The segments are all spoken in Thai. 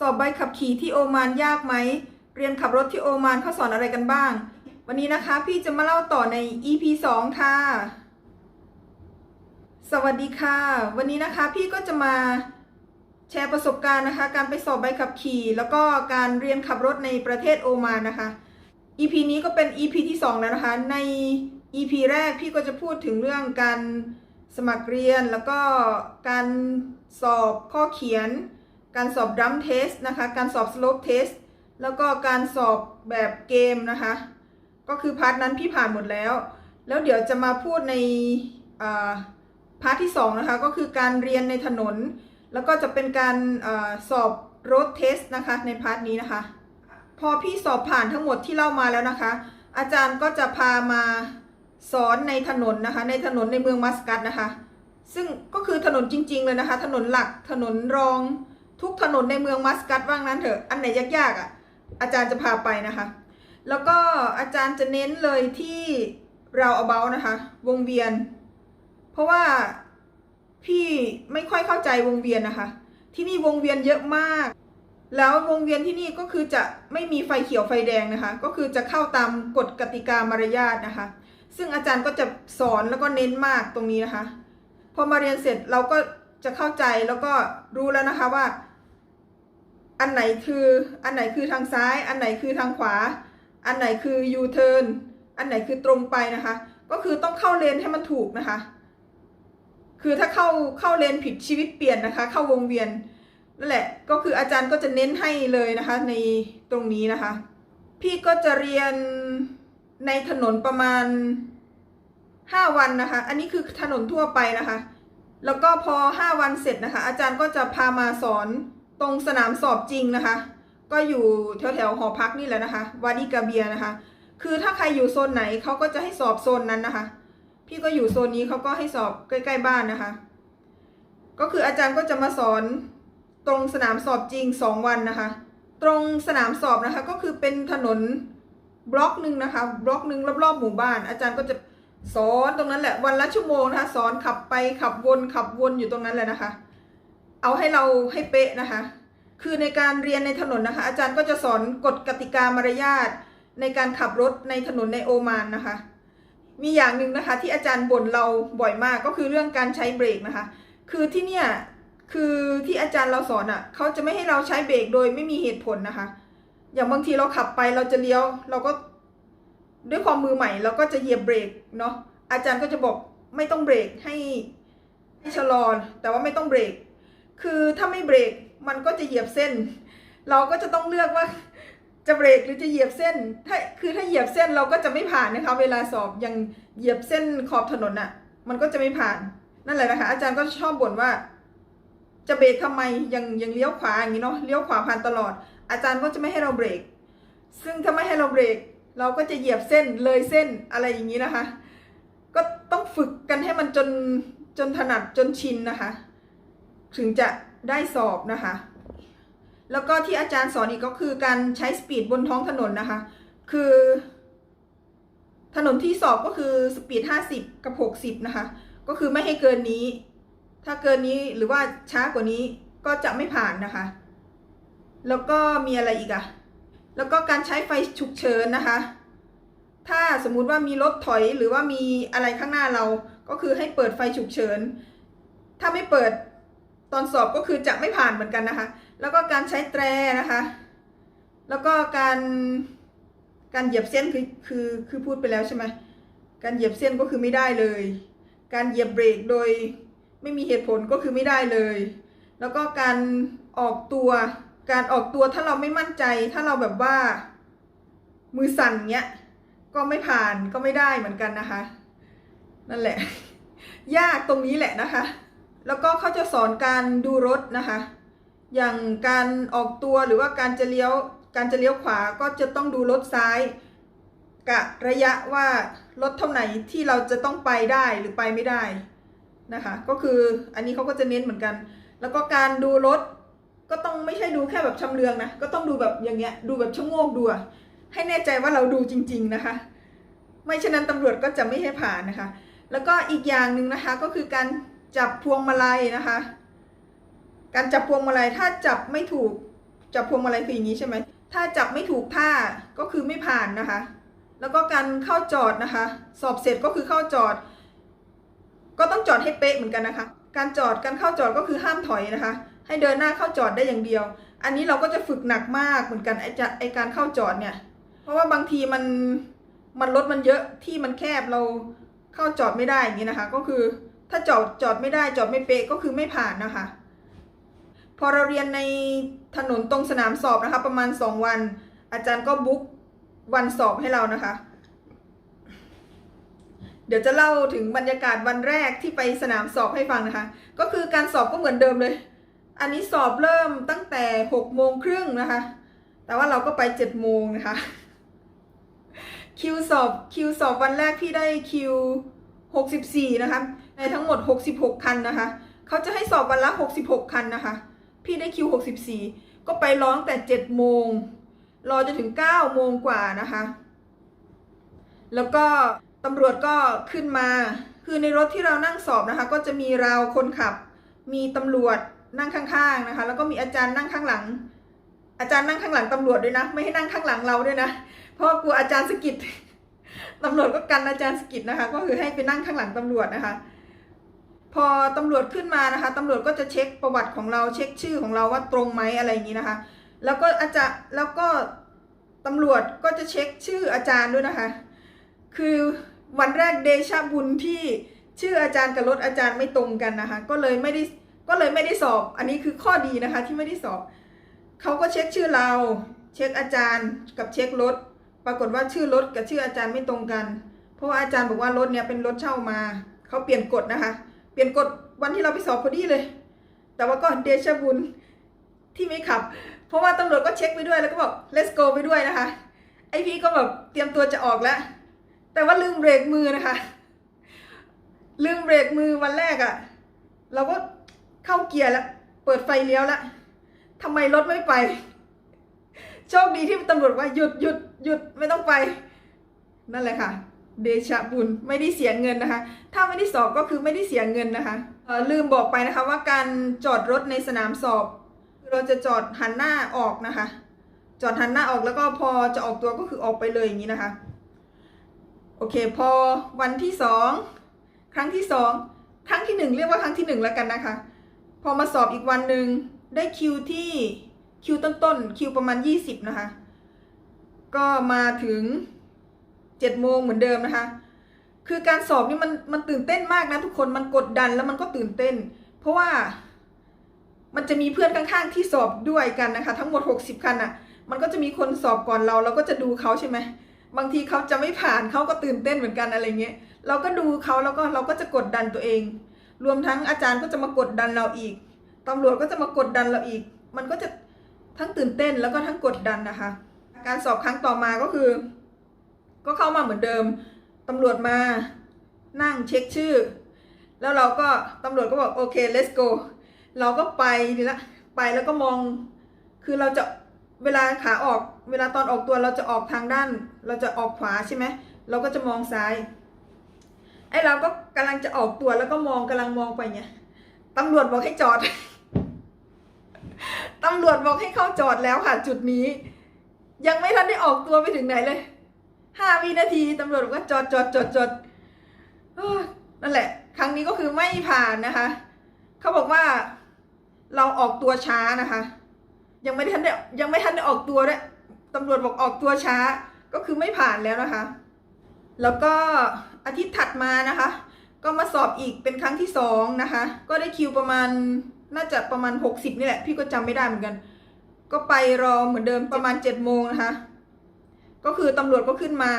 สอบใบขับขี่ที่โอมานยากไหม เรียนขับรถที่โอมานเขาสอนอะไรกันบ้าง วันนี้นะคะพี่จะมาเล่าต่อใน EP 2 ค่ะ สวัสดีค่ะ วันนี้นะคะพี่ก็จะมาแชร์ประสบการณ์นะคะ การไปสอบใบขับขี่ แล้วก็การเรียนขับรถในประเทศโอมานนะคะ EP นี้ก็เป็น EP ที่ 2 แล้วนะคะ ใน EP แรกพี่ก็จะพูดถึงเรื่องการสมัครเรียนแล้วก็การสอบข้อเขียน การสอบดัมเทสนะคะ การสอบสโลปเทสแล้วก็การสอบแบบเกมนะคะ ก็คือพาร์ทนั้นพี่ผ่านหมดแล้ว แล้วเดี๋ยวจะมาพูดในาพาร์ทที่2นะคะ ก็คือการเรียนในถนน แล้วก็จะเป็นการอาสอบรถเทสนะคะในพาร์ทนี้นะคะ พอพี่สอบผ่านทั้งหมดที่เล่ามาแล้วนะคะ อาจารย์ก็จะพามาสอนในถนนนะคะ ในถนนในเมืองมัสกัตนะคะ ซึ่งก็คือถนนจริง ๆ เลยนะคะ ถนนหลักถนนรอง ทุกถนนในเมืองมัสกัตว่างนั้นเถอะอันไหนยากๆอะอาจารย์จะพาไปนะคะ แล้วก็อาจารย์จะเน้นเลยที่เราเอาเบานะคะ วงเวียน เพราะว่าพี่ไม่ค่อยเข้าใจวงเวียนนะคะ ที่นี่วงเวียนเยอะมาก แล้ววงเวียนที่นี่ก็คือจะไม่มีไฟเขียวไฟแดงนะคะ ก็คือจะเข้าตามกฎกติกามารยาทนะคะ ซึ่งอาจารย์ก็จะสอนแล้วก็เน้นมากตรงนี้นะคะ พอมาเรียนเสร็จเราก็จะเข้าใจแล้วก็รู้แล้วนะคะว่า อันไหนคือ อันไหนคือทางซ้าย อันไหนคือทางขวา อันไหนคือยูเทิร์น อันไหนคือตรงไปนะคะ ก็คือต้องเข้าเลนให้มันถูกนะคะ คือถ้าเข้าเข้าเลนผิดชีวิตเปลี่ยนนะคะ เข้าวงเวียนนั่นแหละ ก็คืออาจารย์ก็จะเน้นให้เลยนะคะ ในตรงนี้นะคะ พี่ก็จะเรียนในถนนประมาณ 5 วันนะคะ อันนี้คือถนนทั่วไปนะคะ แล้วก็พอ 5 วันเสร็จนะคะ อาจารย์ก็จะพามาสอน ตรงสนามสอบจริงนะคะ ก็อยู่แถวแถวๆหอพักนี่แหละนะคะวาดิกาเบียนะคะ คือถ้าใครอยู่โซนไหนเขาก็จะให้สอบโซนนั้นนะคะ พี่ก็อยู่โซนนี้เขาก็ให้สอบใกล้ ๆ บ้านนะคะ ก็คืออาจารย์ก็จะมาสอนตรงสนามสอบจริง2วันนะคะ ตรงสนามสอบนะคะก็คือเป็นถนนบล็อกหนึ่งนะคะ บล็อกหนึ่งรอบๆหมู่บ้าน อาจารย์ก็จะสอนตรงนั้นแหละวันละชั่วโมงนะคะ สอนขับไปขับวนขับวนอยู่ตรงนั้นแหละนะคะ เอาให้เราให้เป๊ะนะคะ คือในการเรียนในถนนนะคะ อาจารย์ก็จะสอนกฎกติกามารยาทในการขับรถในถนนในโอมานนะคะ มีอย่างหนึ่งนะคะ ที่อาจารย์บ่นเราบ่อยมากก็คือเรื่องการใช้เบรกนะคะ คือที่เนี่ยคือที่อาจารย์เราสอนอะ่ะเขาจะไม่ให้เราใช้เบรกโดยไม่มีเหตุผลนะคะ อย่างบางทีเราขับไปเราจะเลี้ยว เราก็ด้วยความมือใหม่เราก็จะเหยียบเบรกเนาะอาจารย์ก็จะบอกไม่ต้องเบรกให้ให้ชะลอแต่ว่าไม่ต้องเบรก คือถ้าไม่เบรกมันก็จะเหยียบเส้น เราก็จะต้องเลือกว่าจะเบรกหรือจะเหยียบเส้น ถ้าคือถ้าเหยียบเส้นเราก็จะไม่ผ่านนะคะ เวลาสอบยังเหยียบเส้นขอบถนนน่ะ มันก็จะไม่ผ่านนั่นแหละนะคะ อาจารย์ก็ชอบบ่นว่า จะเบรกทำไมยังยังเลี้ยวขวาอย่างนี้เนาะเลี้ยวขวาผ่านตลอด อาจารย์ก็จะไม่ให้เราเบรก ซึ่งถ้าไม่ให้เราเบรก เราก็จะเหยียบเส้นเลยเส้นอะไรอย่างนี้นะคะ ก็ต้องฝึกกันให้มันจนจนถนัดจนชินนะคะ ถึงจะได้สอบนะคะ แล้วก็ที่อาจารย์สอนอีกก็คือการใช้สปีดบนท้องถนนนะคะ คือ ถนนที่สอบก็คือสปีด 50 กับ 60 นะคะ ก็คือไม่ให้เกินนี้ ถ้าเกินนี้หรือว่าช้ากว่านี้ก็จะไม่ผ่านนะคะ แล้วก็มีอะไรอีกอะแล้วก็การใช้ไฟฉุกเฉินนะคะ ถ้าสมมุติว่ามีรถถอยหรือว่ามีอะไรข้างหน้าเรา ก็คือให้เปิดไฟฉุกเฉิน ถ้าไม่เปิด ตอนสอบก็คือจะไม่ผ่านเหมือนกันนะคะ แล้วก็การใช้แตรนะคะ แล้วก็การการเหยียบเส้นคือคือคือพูดไปแล้วใช่ไหมการเหยียบเส้นก็คือไม่ได้เลย การเหยียบเบรกโดยไม่มีเหตุผลก็คือไม่ได้เลย แล้วก็การออกตัวการออกตัวถ้าเราไม่มั่นใจ ถ้าเราแบบว่ามือสั่นเงี้ยก็ไม่ผ่านก็ไม่ได้เหมือนกันนะคะ นั่นแหละ ยากตรงนี้แหละนะคะ แล้วก็เขาจะสอนการดูรถนะคะ อย่างการออกตัวหรือว่าการจะเลี้ยว การจะเลี้ยวขวาก็จะต้องดูรถซ้าย กะระยะว่ารถเท่าไหนที่เราจะต้องไปได้หรือไปไม่ได้นะคะ ก็คืออันนี้เขาก็จะเน้นเหมือนกัน แล้วก็การดูรถก็ต้องไม่ใช่ดูแค่แบบชำเลืองนะ ก็ต้องดูแบบอย่างเงี้ย ดูแบบชะโงกดูให้แน่ใจว่าเราดูจริง ๆนะคะ ไม่ฉะนั้นตำรวจก็จะไม่ให้ผ่านนะคะ แล้วก็อีกอย่างหนึ่งนะคะก็คือการ จับพวงมาลัยนะคะ การจับพวงมาลัยถ้าจับไม่ถูกจับพวงมาลัยคืออย่างนี้ใช่ไหมถ้าจับไม่ถูกท่าก็คือไม่ผ่านนะคะ แล้วก็การเข้าจอดนะคะ สอบเสร็จก็คือเข้าจอด ก็ต้องจอดให้เป๊ะเหมือนกันนะคะ การจอดการเข้าจอดก็คือห้ามถอยนะคะ ให้เดินหน้าเข้าจอดได้อย่างเดียว อันนี้เราก็จะฝึกหนักมากเหมือนกันไอ้จะไอการเข้าจอดเนี่ย เพราะว่าบางทีมันมันรถมันเยอะที่มันแคบเราเข้าจอดไม่ได้อย่างนี้นะคะ ก็คือ ถ้าจอดจอดไม่ได้จอดไม่เป๊ะก็คือไม่ผ่านนะคะ พอเราเรียนในถนนตรงสนามสอบนะคะ ประมาณสองวัน อาจารย์ก็บุ๊กวันสอบให้เรานะคะ เดี๋ยวจะเล่าถึงบรรยากาศวันแรกที่ไปสนามสอบให้ฟังนะคะ ก็คือการสอบก็เหมือนเดิมเลย อันนี้สอบเริ่มตั้งแต่หกโมงครึ่งนะคะ แต่ว่าเราก็ไปเจ็ดโมงนะคะ คิวสอบคิวสอบวันแรกพี่ได้คิวหกสิบสี่นะคะ ในทั้งหมดหกสิบหกคันนะคะ เขาจะให้สอบวันละหกสิบหกคันนะคะ พี่ได้คิวหกสิบสี่ก็ไปร้องแต่เจ็ดโมง รอจนถึงเก้าโมงกว่านะคะ แล้วก็ตำรวจก็ขึ้นมา คือในรถที่เรานั่งสอบนะคะ ก็จะมีเราคนขับ มีตำรวจนั่งข้างๆนะคะ แล้วก็มีอาจารย์นั่งข้างหลัง อาจารย์นั่งข้างหลังตำรวจด้วยนะ ไม่ให้นั่งข้างหลังเราด้วยนะ เพราะกลัวอาจารย์สะกิดตำรวจก็กันอาจารย์สะกิดนะคะ ก็คือให้ไปนั่งข้างหลังตำรวจนะคะ พอตำรวจขึ้นมานะคะตำรวจก็จะเช็คประวัติของเราเช็คชื่อของเราว่าตรงไหมอะไรอย่างนี้นะคะ แล้วก็อาจารย์แล้วก็ตำรวจก็จะเช็คชื่ออาจารย์ด้วยนะคะ คือวันแรกเดชะบุญที่ชื่ออาจารย์กับรถอาจารย์ไม่ตรงกันนะคะ ก็เลยไม่ได้ก็เลยไม่ได้สอบ อันนี้คือข้อดีนะคะที่ไม่ได้สอบเขาก็เช็คชื่อเรา เช็คอาจารย์กับเช็ครถ ปรากฏว่าชื่อรถกับชื่ออาจารย์ไม่ตรงกัน เพราะว่าอาจารย์บอกว่ารถเนี่ยเป็นรถเช่ามาเขาเปลี่ยนกฎนะคะ เปลี่ยนกฎวันที่เราไปสอบพอดีเลย แต่ว่าก็เดชบุญที่ไม่ขับ เพราะว่าตำรวจก็เช็คไปด้วยแล้วก็บอก let's go ไปด้วยนะคะ ไอพี่ก็แบบเตรียมตัวจะออกแล้ว แต่ว่าลืมเบรกมือนะคะ ลืมเบรกมือวันแรกอะ่ะ เราก็เข้าเกียร์แล้ว เปิดไฟเลี้ยวแล้วทำไมรถไม่ไป โชคดีที่ตำรวจว่าหยุดหยุดหยุดไม่ต้องไป นั่นแหละค่ะ เดชะบุญไม่ได้เสียเงินนะคะ ถ้าไม่ได้สอบก็คือไม่ได้เสียเงินนะคะลืมบอกไปนะคะว่าการจอดรถในสนามสอบ เราจะจอดหันหน้าออกนะคะ จอดหันหน้าออกแล้วก็พอจะออกตัวก็คือออกไปเลยอย่างนี้นะคะ โอเคพอวันที่สองครั้งที่สองครั้งที่หนึ่งเรียกว่าครั้งที่หนึ่งแล้วกันนะคะ พอมาสอบอีกวันหนึ่งได้คิวที่คิวต้นๆคิวประมาณยี่สิบนะคะ ก็มาถึง เจ็ดโมงเหมือนเดิมนะคะ คือการสอบนี่มันมันตื่นเต้นมากนะทุกคนมันกดดันแล้วมันก็ตื่นเต้น เพราะว่ามันจะมีเพื่อนข้างๆที่สอบด้วยกันนะคะ ทั้งหมด 60คันอะ มันก็จะมีคนสอบก่อนเรา เราก็จะดูเขาใช่ไหมบางทีเขาจะไม่ผ่านเขาก็ตื่นเต้นเหมือนกันอะไรเงี้ยเราก็ดูเขาแล้วก็เราก็จะกดดันตัวเอง รวมทั้งอาจารย์ก็จะมากดดันเราอีกตำรวจก็จะมากดดันเราอีก มันก็จะทั้งตื่นเต้นแล้วก็ทั้งกดดันนะคะ การสอบครั้งต่อมาก็คือ ก็เข้ามาเหมือนเดิมตำรวจมานั่งเช็คชื่อ แล้วเราก็ตำรวจก็บอกโอเค let's go เราก็ไปนี่ละไปแล้วก็มอง คือเราจะเวลาขาออกเวลาตอนออกตัวเราจะออกทางด้าน เราจะออกขวาใช่ไหมเราก็จะมองซ้ายไอ้เราก็กำลังจะออกตัวแล้วก็มองกำลังมองไปเนี่ยตำรวจบอกให้จอด ตำรวจบอกให้เข้าจอดแล้วค่ะ จุดนี้ ยังไม่ทันได้ออกตัวไปถึงไหนเลย ห้าวินาทีตำรวจกว่าจอดจอดจอดจอดนั่นแหละ ครั้งนี้ก็คือไม่ผ่านนะคะ เขาบอกว่าเราออกตัวช้านะคะ ยังไม่ทันได้ยังไม่ทันได้ออกตัวด้วยตำรวจบอกออกตัวช้าก็คือไม่ผ่านแล้วนะคะ แล้วก็อาทิตย์ถัดมานะคะ ก็มาสอบอีกเป็นครั้งที่สองนะคะ ก็ได้คิวประมาณน่าจะประมาณ 60 นี่แหละ พี่ก็จำไม่ได้เหมือนกัน ก็ไปรอเหมือนเดิมประมาณ7โมงนะคะ ก็คือตำรวจก็ขึ้นมา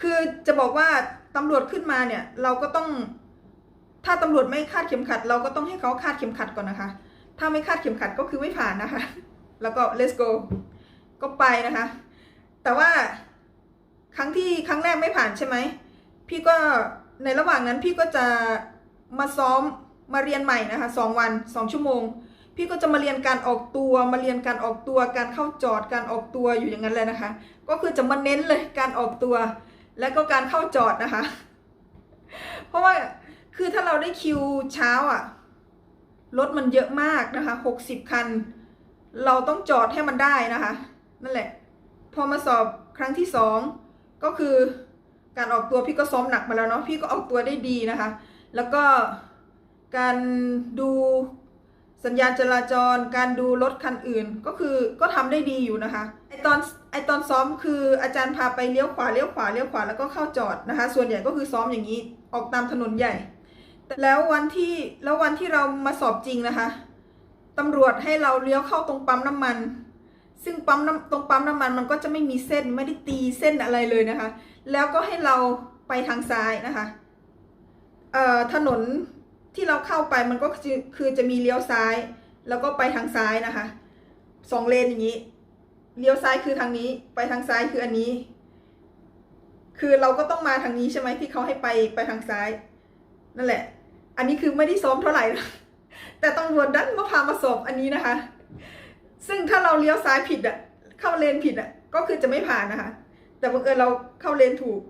คือจะบอกว่าตำรวจขึ้นมาเนี่ยเราก็ต้อง ถ้าตำรวจไม่คาดเข็มขัด เราก็ต้องให้เขาคาดเข็มขัดก่อนนะคะ ถ้าไม่คาดเข็มขัดก็คือไม่ผ่านนะคะ แล้วก็ let's go ก็ไปนะคะ แต่ว่าครั้งที่ครั้งแรกไม่ผ่านใช่ไหม พี่ก็ในระหว่างนั้นพี่ก็จะมาซ้อมมาเรียนใหม่นะคะสองวันสองชั่วโมง พี่ก็จะมาเรียนการออกตัวมาเรียนการออกตัว การเข้าจอดการออกตัวอยู่อย่างนั้นเลยนะคะ ก็คือจะมาเน้นเลยการออกตัว และก็การเข้าจอดนะคะ เพราะว่าคือถ้าเราได้คิวเช้าอะรถมันเยอะมากนะคะหกสิบคัน เราต้องจอดให้มันได้นะคะ นั่นแหละ พอมาสอบครั้งที่สองก็คือการออกตัวพี่ก็ซ้อมหนักมาแล้วเนาะพี่ก็ออกตัวได้ดีนะคะ แล้วก็การดู สัญญาณจราจรการดูรถคันอื่นก็คือก็ทำได้ดีอยู่นะคะไอตอนไอตอนซ้อมคืออาจารย์พาไปเลี้ยวขวาเลี้ยวขวาเลี้ยวขวาแล้วก็เข้าจอดนะคะ ส่วนใหญ่ก็คือซ้อมอย่างนี้ออกตามถนนใหญ่แต่แล้ววันที่แล้ววันที่เรามาสอบจริงนะคะตำรวจให้เราเลี้ยวเข้าตรงปั๊มน้ำมัน ซึ่งปั๊มน้ำตรงปั๊มน้ำมันมันก็จะไม่มีเส้นไม่ได้ตีเส้นอะไรเลยนะคะ แล้วก็ให้เราไปทางซ้ายนะคะเอ่อถนน ที่เราเข้าไปมันก็คือจะมีเลี้ยวซ้าย แล้วก็ไปทางซ้ายนะคะสองเลนอย่างนี้ เลี้ยวซ้ายคือทางนี้ ไปทางซ้ายคืออันนี้ คือเราก็ต้องมาทางนี้ใช่ไหมที่เขาให้ไปไปทางซ้าย นั่นแหละ อันนี้คือไม่ได้ซ้อมเท่าไหร่นะแต่ตำรวจดันมาพามาสอบอันนี้นะคะ ซึ่งถ้าเราเลี้ยวซ้ายผิดอะเข้าเลนผิดอะก็คือจะไม่ผ่านนะคะ แต่บังเอิญเราเข้าเลนถูก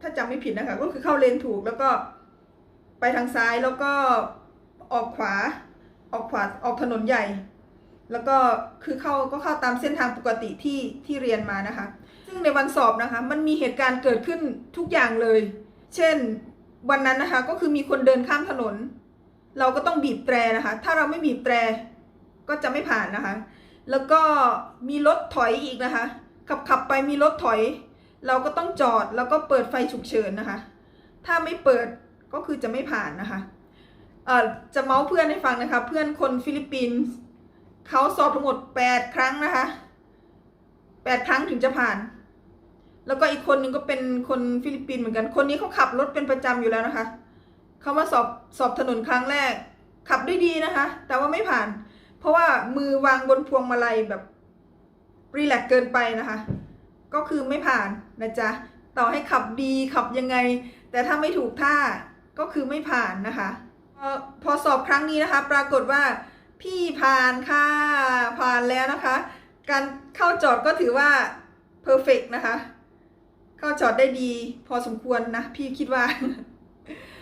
ถ้าจำไม่ผิดนะคะ ก็คือเข้าเลนถูกแล้วก็ ไปทางซ้ายแล้วก็ออกขวา ออกขวาออกถนนใหญ่ แล้วก็คือเข้าก็เข้าตามเส้นทางปกติที่ที่เรียนมานะคะ ซึ่งในวันสอบนะคะ มันมีเหตุการณ์เกิดขึ้นทุกอย่างเลย เช่นวันนั้นนะคะก็คือมีคนเดินข้ามถนน เราก็ต้องบีบแตรนะคะ ถ้าเราไม่บีบแตรก็จะไม่ผ่านนะคะ แล้วก็มีรถถอยอีกนะคะ ขับขับไปมีรถถอย เราก็ต้องจอดแล้วก็เปิดไฟฉุกเฉินนะคะ ถ้าไม่เปิด ก็คือจะไม่ผ่านนะคะเอ่อจะเมาส์เพื่อนให้ฟังนะคะ เพื่อนคนฟิลิปปินส์เขาสอบทั้งหมด 8 ครั้งนะคะ8ครั้งถึงจะผ่าน แล้วก็อีกคนนึงก็เป็นคนฟิลิปปินส์เหมือนกัน คนนี้เขาขับรถเป็นประจำอยู่แล้วนะคะเขามาสอบสอบถนนครั้งแรก ขับได้ดีนะคะ แต่ว่าไม่ผ่าน เพราะว่ามือวางบนพวงมาลัยแบบรีแลกซ์เกินไปนะคะ ก็คือไม่ผ่านนะจ๊ะ ต่อให้ขับดีขับยังไง แต่ถ้าไม่ถูกท่า ก็คือไม่ผ่านนะคะพอพอสอบครั้งนี้นะคะ ปรากฏว่าพี่ผ่านค่ะผ่านแล้วนะคะ การเข้าจอดก็ถือว่าเพอร์เฟกนะคะ เข้าจอดได้ดีพอสมควรนะ พี่คิดว่า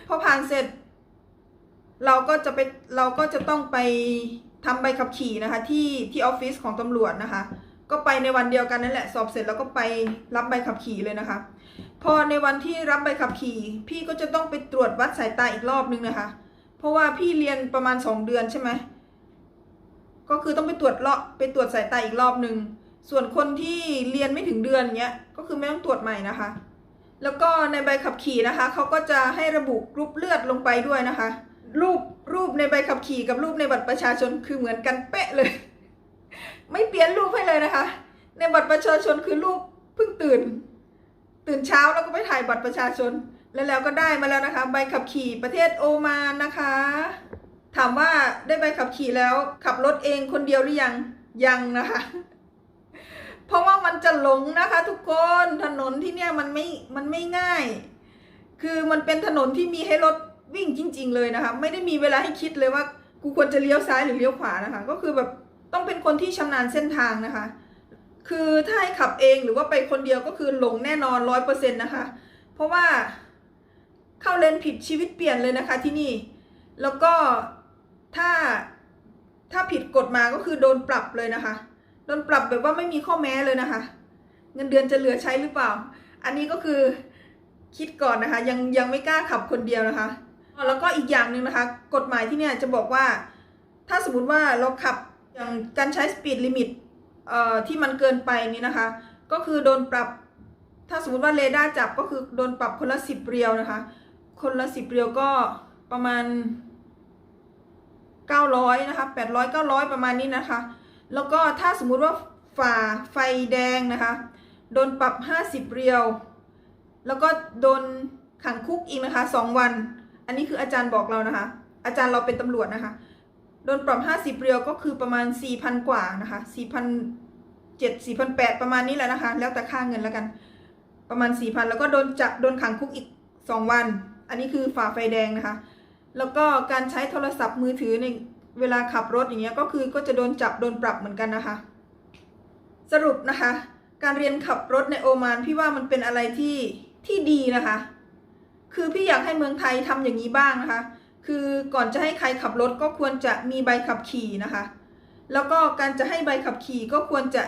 พอผ่านเสร็จ เราก็จะไปเราก็จะต้องไปทำใบขับขี่นะคะ ที่ที่ออฟฟิศของตำรวจนะคะ ก็ไปในวันเดียวกันนั่นแหละ สอบเสร็จแล้วก็ไปรับใบขับขี่เลยนะคะ พอในวันที่รับใบขับขี่ พี่ก็จะต้องไปตรวจวัดสายตาอีกรอบนึงนะคะ เพราะว่าพี่เรียนประมาณสองเดือนใช่ไหมก็คือต้องไปตรวจเลาะไปตรวจสายตาอีกรอบนึง ส่วนคนที่เรียนไม่ถึงเดือนเนี้ยก็คือไม่ต้องตรวจใหม่นะคะ แล้วก็ในใบขับขี่นะคะเขาก็จะให้ระบุกรุ๊ปเลือดลงไปด้วยนะคะ รูปรูปในใบขับขี่กับรูปในบัตรประชาชนคือเหมือนกันเป๊ะเลย ไม่เปลี่ยนรูปให้เลยนะคะ ในบัตรประชาชนคือรูปเพิ่งตื่น ตื่นเช้าแล้วก็ไปถ่ายบัตรประชาชน แล้วแล้วก็ได้มาแล้วนะคะ ใบขับขี่ประเทศโอมานนะคะ ถามว่าได้ใบขับขี่แล้ว ขับรถเองคนเดียวหรือยังยังนะคะ เพราะว่ามันจะหลงนะคะ ทุกคนถนนที่เนี่ยมันไม่มันไม่ง่าย คือมันเป็นถนนที่มีให้รถวิ่งจริง ๆ เลยนะคะ ไม่ได้มีเวลาให้คิดเลยว่า กูควรจะเลี้ยวซ้ายหรือเลี้ยวขวานะคะ ก็คือแบบต้องเป็นคนที่ชำนาญเส้นทางนะคะ คือถ้าให้ขับเองหรือว่าไปคนเดียวก็คือหลงแน่นอนร้อยเปอร์เซ็นต์นะคะ เพราะว่าเข้าเลนผิดชีวิตเปลี่ยนเลยนะคะที่นี่ แล้วก็ถ้าถ้าผิดกฎมาก็คือโดนปรับเลยนะคะ โดนปรับแบบว่าไม่มีข้อแม้เลยนะคะ เงินเดือนจะเหลือใช้หรือเปล่า อันนี้ก็คือคิดก่อนนะคะ ยังยังไม่กล้าขับคนเดียวนะคะ แล้วก็อีกอย่างหนึ่งนะคะ กฎหมายที่เนี่ยจะบอกว่า ถ้าสมมติว่าเราขับอย่างการใช้สปีดลิมิต ที่มันเกินไปนี้นะคะ ก็คือโดนปรับ ถ้าสมมติว่าเรดาร์จับก็คือโดนปรับคนละสิบเรียวนะคะ คนละสิบเรียวก็ประมาณเก้าร้อยนะคะแปดร้อยเก้าร้อยประมาณนี้นะคะ แล้วก็ถ้าสมมุติว่าฝ่าไฟแดงนะคะ โดนปรับ 50 เรียว แล้วก็โดนขังคุกอีกนะคะ 2 วัน อันนี้คืออาจารย์บอกเรานะคะ อาจารย์เราเป็นตำรวจนะคะ ดนปรับ50เรียวก็คือประมาณ4,000กว่านะคะ4,007 4,008ประมาณนี้แหละนะคะ แล้วแต่ค่าเงินแล้วกัน ประมาณ4,000แล้วก็โดนจับโดนขังคุกอีก2วัน อันนี้คือฝ่าไฟแดงนะคะ แล้วก็การใช้โทรศัพท์มือถือในเวลาขับรถอย่างเงี้ยก็คือก็จะโดนจับโดนปรับเหมือนกันนะคะ สรุปนะคะ การเรียนขับรถในโอมานพี่ว่ามันเป็นอะไรที่ที่ดีนะคะ คือพี่อยากให้เมืองไทยทำอย่างนี้บ้างนะคะ คือก่อนจะให้ใครขับรถก็ควรจะมีใบขับขี่นะคะ แล้วก็การจะให้ใบขับขี่ก็ควรจะ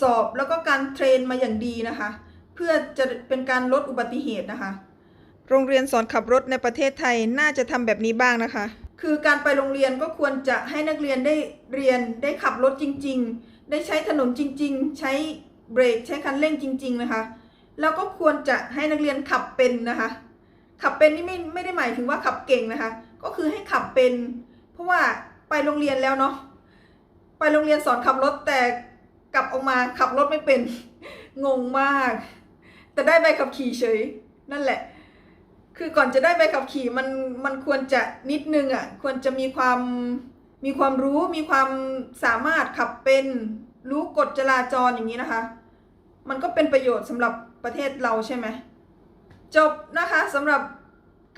สอบแล้วก็การเทรนมาอย่างดีนะคะ เพื่อจะเป็นการลดอุบัติเหตุนะคะ โรงเรียนสอนขับรถในประเทศไทยน่าจะทำแบบนี้บ้างนะคะ คือการไปโรงเรียนก็ควรจะให้นักเรียนได้เรียนได้ขับรถจริง ๆ ได้ใช้ถนนจริง ๆ ใช้เบรกใช้คันเร่งจริง ๆ นะคะ แล้วก็ควรจะให้นักเรียนขับเป็นนะคะ ขับเป็นนี่ไม่ไม่ได้หมายถึงว่าขับเก่งนะคะ ก็คือให้ขับเป็น เพราะว่าไปโรงเรียนแล้วเนาะไปโรงเรียนสอนขับรถแต่กลับออกมาขับรถไม่เป็นงงมาก แต่ได้ใบขับขี่เฉย นั่นแหละ คือก่อนจะได้ใบขับขี่มันมันควรจะนิดนึงอะ่ะควรจะมีความมีความรู้มีความสามารถขับเป็นรู้กฎจราจรอย่างนี้นะคะ มันก็เป็นประโยชน์สำหรับประเทศเราใช่ไหม จบนะคะสำหรับ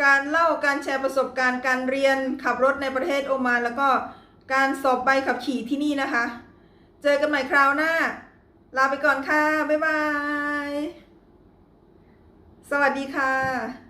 การเล่าการแชร์ประสบการณ์การเรียนขับรถในประเทศโอมานแล้วก็การสอบใบขับขี่ที่นี่นะคะ เจอกันใหม่คราวหน้า ลาไปก่อนค่ะ บ๊ายบาย สวัสดีค่ะ